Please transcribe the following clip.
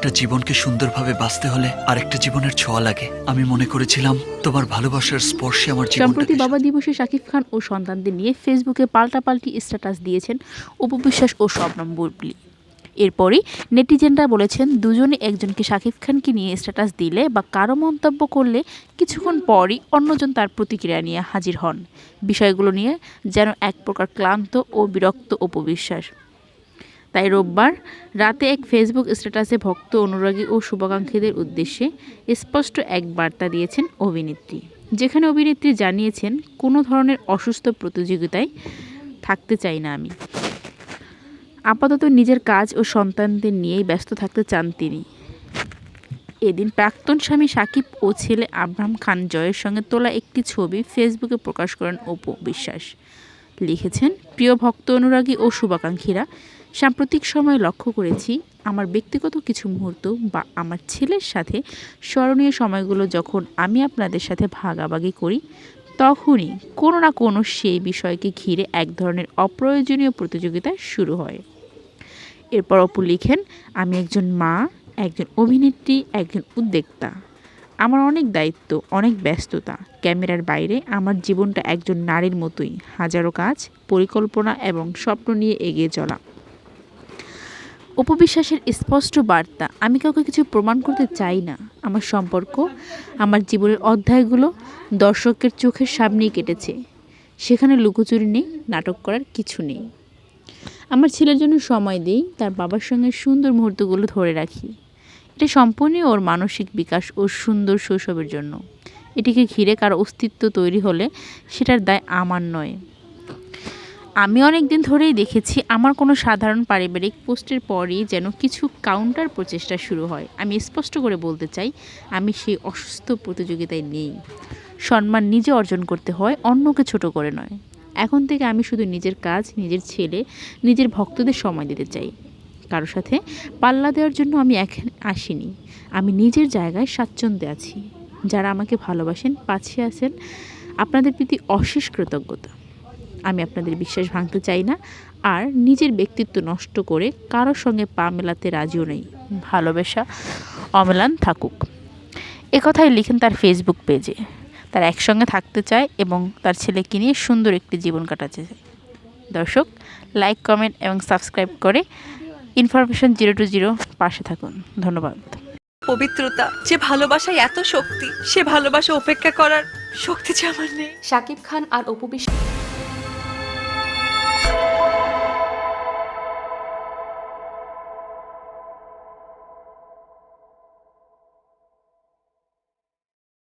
একটা জীবনকে সুন্দরভাবে বাঁচতে হলে আরেকটা জীবনের ছোঁয়া লাগে। আমি মনে করেছিলাম তোমার ভালোবাসার স্পর্শে আমার সম্প্রতি বাবা দিবসে শাকিব খান ও সন্তানদের নিয়ে ফেসবুকে পাল্টাপাল্টি স্ট্যাটাস দিয়েছেন উপবিশ্বাস ও শবনম বুবলি। এরপরই নেটিজেনরা বলেছেন দুজনে একজনকে শাকিব খানকে নিয়ে স্ট্যাটাস দিলে বা কারও মন্তব্য করলে কিছুক্ষণ পরই অন্যজন তার প্রতিক্রিয়া নিয়ে হাজির হন। বিষয়গুলো নিয়ে যেন এক প্রকার ক্লান্ত ও বিরক্ত উপবিশ্বাস। তাই রোববার রাতে এক ফেসবুক স্ট্যাটাসে ভক্ত অনুরাগী ও শুভাকাঙ্ক্ষীদের উদ্দেশ্যে স্পষ্ট এক বার্তা দিয়েছেন অভিনেত্রী। যেখানে অভিনেত্রী জানিয়েছেন, কোনো ধরনের অসুস্থ প্রতিযোগিতায় থাকতে চাই না আমি। আপাতত নিজের কাজ ও সন্তানদের নিয়েই ব্যস্ত থাকতে চান তিনি। এদিন প্রাক্তন স্বামী সাকিব ও ছেলে আব্রাহাম খান জয়ের সঙ্গে তোলা একটি ছবি ফেসবুকে প্রকাশ করেন অপু বিশ্বাস। লিখেছেন, প্রিয় ভক্ত অনুরাগী ও শুভাকাঙ্ক্ষীরা, সাম্প্রতিক সময় লক্ষ্য করেছি, আমার ব্যক্তিগত কিছু মুহূর্ত বা আমার ছেলের সাথে স্মরণীয় সময়গুলো যখন আমি আপনাদের সাথে ভাগাভাগি করি, তখনই কোনো না কোনো সেই বিষয়কে ঘিরে এক ধরনের অপ্রয়োজনীয় প্রতিযোগিতা শুরু হয়। এরপর অপু লিখেন, আমি একজন মা, একজন অভিনেত্রী, একজন উদ্যোক্তা। আমার অনেক দায়িত্ব, অনেক ব্যস্ততা। ক্যামেরার বাইরে আমার জীবনটা একজন নারীর মতোই। হাজারো কাজ, পরিকল্পনা এবং স্বপ্ন নিয়ে এগিয়ে চলা। উপবিশ্বাসের স্পষ্ট বার্তা, আমি কাউকে কিছু প্রমাণ করতে চাই না। আমার সম্পর্ক, আমার জীবনের অধ্যায়গুলো দর্শকের চোখের সামনেই কেটেছে। সেখানে লুকোচুরি নেই, নাটক করার কিছু নেই। আমার ছেলের জন্য সময় দিই, তার বাবার সঙ্গে সুন্দর মুহূর্তগুলো ধরে রাখি। এটা সম্পূর্ণই ওর মানসিক বিকাশ ও সুন্দর শৈশবের জন্য। এটিকে ঘিরে কারও অস্তিত্ব তৈরি হলে সেটার দায় আমার নয়। আমি অনেক দিন ধরেই দেখেছি আমার কোনো সাধারণ পারিবারিক পোস্টের পরই যেন কিছু কাউন্টার প্রচেষ্টা শুরু হয়। আমি স্পষ্ট করে বলতে চাই, আমি সেই অসুস্থ প্রতিযোগিতায় নেই। সম্মান নিজে অর্জন করতে হয়, অন্যকে ছোট করে নয়। এখন থেকে আমি শুধু নিজের কাজ, নিজের ছেলে, নিজের ভক্তদের সময় দিতে চাই। কারোর সাথে পাল্লা দেওয়ার জন্য আমি এখানে আসিনি। আমি নিজের জায়গায় স্বাচ্ছন্দ্যে আছি। যারা আমাকে ভালোবাসেন, পাশে আছেন, আপনাদের প্রতি অশেষ কৃতজ্ঞতা। আমি আপনাদের বিশ্বাস ভাঙতে চাই না আর নিজের ব্যক্তিত্ব নষ্ট করে কারোর সঙ্গে পা মেলাতে রাজিও নেই। ভালোবাসা অমেলান থাকুক। একথাই লিখেন তার ফেসবুক পেজে তার একসঙ্গে থাকতে চায় এবং তার ছেলেকে নিয়ে সুন্দর একটি জীবন কাটাতে চায়। দর্শক লাইক কমেন্ট এবং সাবস্ক্রাইব করে ইনফরমেশন জিরো টু জিরো পাশে থাকুন। ধন্যবাদ। পবিত্রতা যে ভালোবাসা এত শক্তি সে ভালোবাসা উপেক্ষা করার শক্তি যে আমার নেই। শাকিব খান আর অপু বিশ্বাস